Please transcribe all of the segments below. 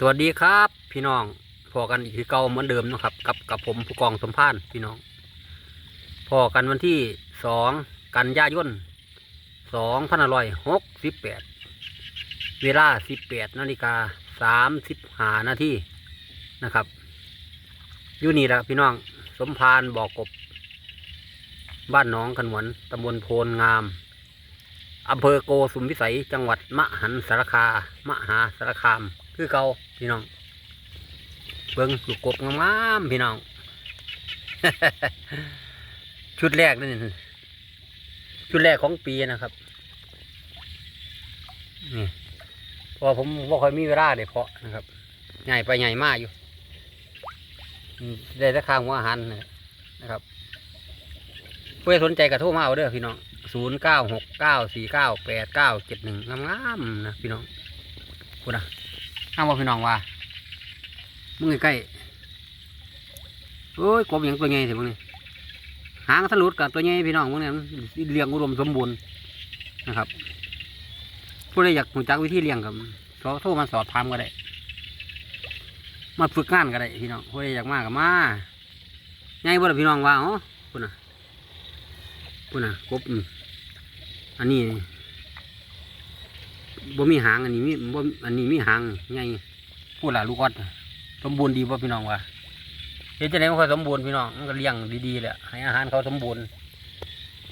สวัสดีครับ พี่น้องพอกันอีกคือเก่าเหมือนเดิมนะครับ กับกับผมผู้กองสมพานพี่น้องพอกันวันที่สองกันยายนสองพันร้อยหกสิบแปดเวลาสิบแปดนาฬิกาสามสิบห้านาทีนะครับอยู่นี่แหละพี่น้องสมพานบอกกบ บ้านน้องกันหวนตำบลโพนงามอำเภอโกสุมวิสัยจังหวัดมหันสารคามหาสารคาม คือเก่า พี่น้อง เบิ้งลูกกบงามๆพี่น้อง ชุดแรกนี่ชุดแรกของปีนะครับ นี่พอผมบ่ค่อยมีเวลาได้เพาะนะครับใหญ่ไปใหญ่มากอยู่ ได้ราคาหัวอาหารนะครับผู้ใดสนใจกระโทรมาเอาเด้อพี่น้องศูนย์เก้าหกเก้าสี่เก้าแปดเก้าเจ็ดหนึ่งงามๆนะพี่น้องพูดนะ ห้ามว่าพี่น้องว่ามึงใกล้โอ้ยกบอย่างตัวใหญ่สิมึงนี่หางทะลุดกับตัวใหญ่พี่น้องมึงเนี่ยเลี้ยงอุดมสมบูรณ์นะครับผู้ใดอยากรู้จักวิธีเลี้ยงกับโทรโทรมาสอบถามก็ได้ มาฝึกงานก็ได้พี่น้องผู้ใดอยากมากับมาไงบ่ล่ะพี่น้องว่าอ๋อพูดนะปุ่นน่ะกบอันนี้ บ่มีหางอันนี้มีบ่อันนี้มีหางใหญ่พูดล่ะลูกออดสมบูรณ์ดีบ่พี่น้องว่าเฮ็ดจังได๋มันค่อยสมบูรณ์พี่น้องมันก็เลี้ยงดีๆแหละให้อาหารเขาสมบูรณ์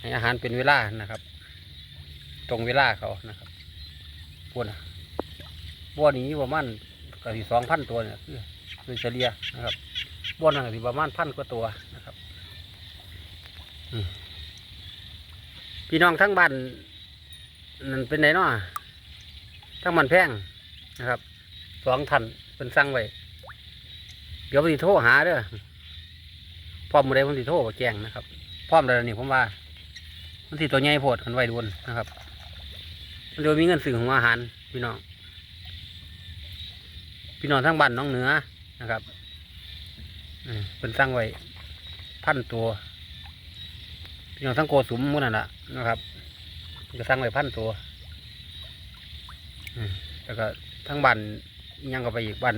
ให้อาหารเป็นเวลานะครับ ตรงเวลาเขานะครับพูดน่ะบ่อนี้ประมาณก็สิ2,000ตัวเนี่ยคือคือเฉลี่ยนะครับบ่อนั้นก็สิประมาณพันกว่าตัวนะครับพี่น้องทั้งบ้านนั่นเป็นไหนเนาะ ทั้งมันแพงนะครับสองทันเป็นสั่งไว้เดี๋ยวผมสิโทรหาเด้อพร้อมมือใดผมสิโทรแจ้งนะครับพร้อมแล้วนี่ผมว่า มันสิตัวใหญ่โพดกันไว้ดวนนะครับมันเดี๋ยมีเงินซื้อของอาหารพี่น้องพี่น้องทั้งบ้านน้องเหนือนะครับเป็นสั่งไว้พันตัวพี่น้องทั้งโกสุมมุนั่นแหละนะครับก็สร้างไว้พันตัว แล้วก็ทั้งบันยังก็ไปอีกบัน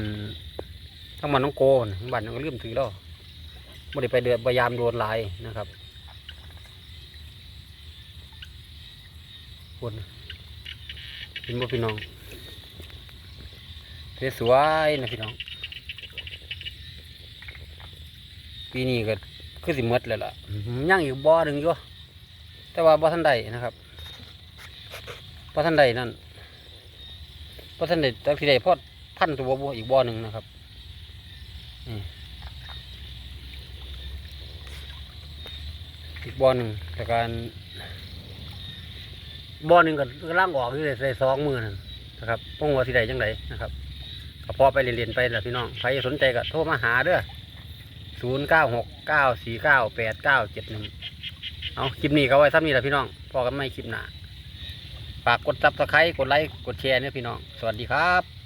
ทั้งบันน้องโกนทั้งบันน้องก็ลืมถือแล้วไม่ได้ไปเดือดพยายามโดนลายนะครับคนเห็นบ่พี่น้องสวยๆนะพี่น้อง ปีนี้ก็คือสิมดเลยล่ะยังอีกบ่อหนึ่งอยู่แต่ว่าบ่ทันใดนะครับบ่ทันใดนั่น บ่ทันใดแต่ที่ใดพอดพันตัวบ่อีกบ่อหนึ่งนะครับอีกบ่อหนึ่งแต่การบ่อหนึ่งก็กำลังออกอยู่ใส่สองมือนั่นะครับป้องว่าที่ใดจังไดนะครับก็พอไปเรียนไปแหละพี่น้องใครสนใจก็โทรมาหาเด้อศูนย์เก้าหกเก้าสี่เก้าแปดเก้าเจ็ดหนึ่งเอาคลิปนี้ก็ไว้ซ้ำนี้แหละพี่น้องพอกันไม่คลิปหน้า ฝากกดซับสไครต์กดไลค์กดแชร์เนี่ยพี่น้อง สวัสดีครับ